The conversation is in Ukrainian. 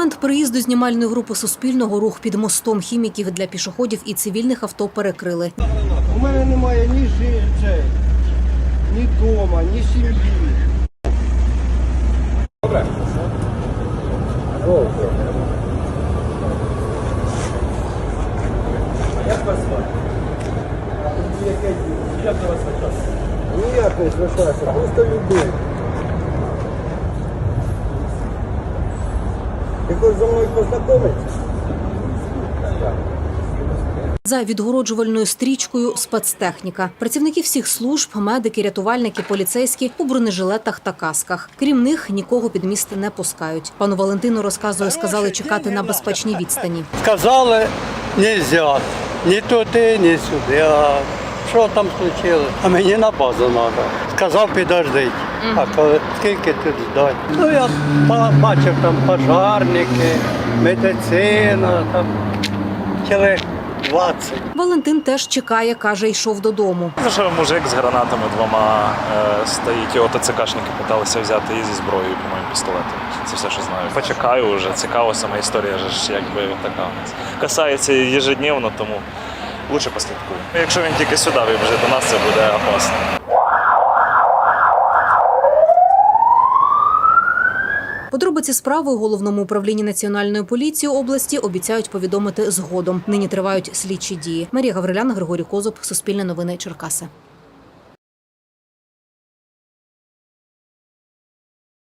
момент приїзду знімальної групи Суспільного рух під мостом хіміків для пішоходів і цивільних авто перекрили. У мене немає ні жильцей, ні дома, ні сім'ї. Як вас звати? Як вас звертатися? Ніяк не звертайся, просто людина. Ти хочеш зі мною познайомитися? За відгороджувальною стрічкою спецтехніка. Працівники всіх служб, медики, рятувальники, поліцейські у бронежилетах та касках. Крім них нікого під міст не пускають. Пану Валентину розказує, сказали чекати на безпечній відстані. Сказали, нельзя. Ні туди, ні сюди. Що там случилось? А мені на базу треба. Сказав, підождіть. А коли скільки тут ждать? Ну я бачив там пожарники, медицина, там чоловік 20. Валентин теж чекає, каже, йшов додому. Це що мужик з гранатами двома е, стоїть, його ТЦКшники питалися взяти і зі зброєю, по-моєму, пістолетом. Це все, що знаю. Почекаю вже, цікаво, сама історія ж якби така. Касається ежедневно, тому лучше послідкую. Якщо він тільки сюди вибіже до нас, це буде опасно. Подробиці справи у головному управлінні національної поліції області обіцяють повідомити згодом. Нині тривають слідчі дії. Марія Гаврилян, Григорій Козуб, Суспільне новини Черкаси.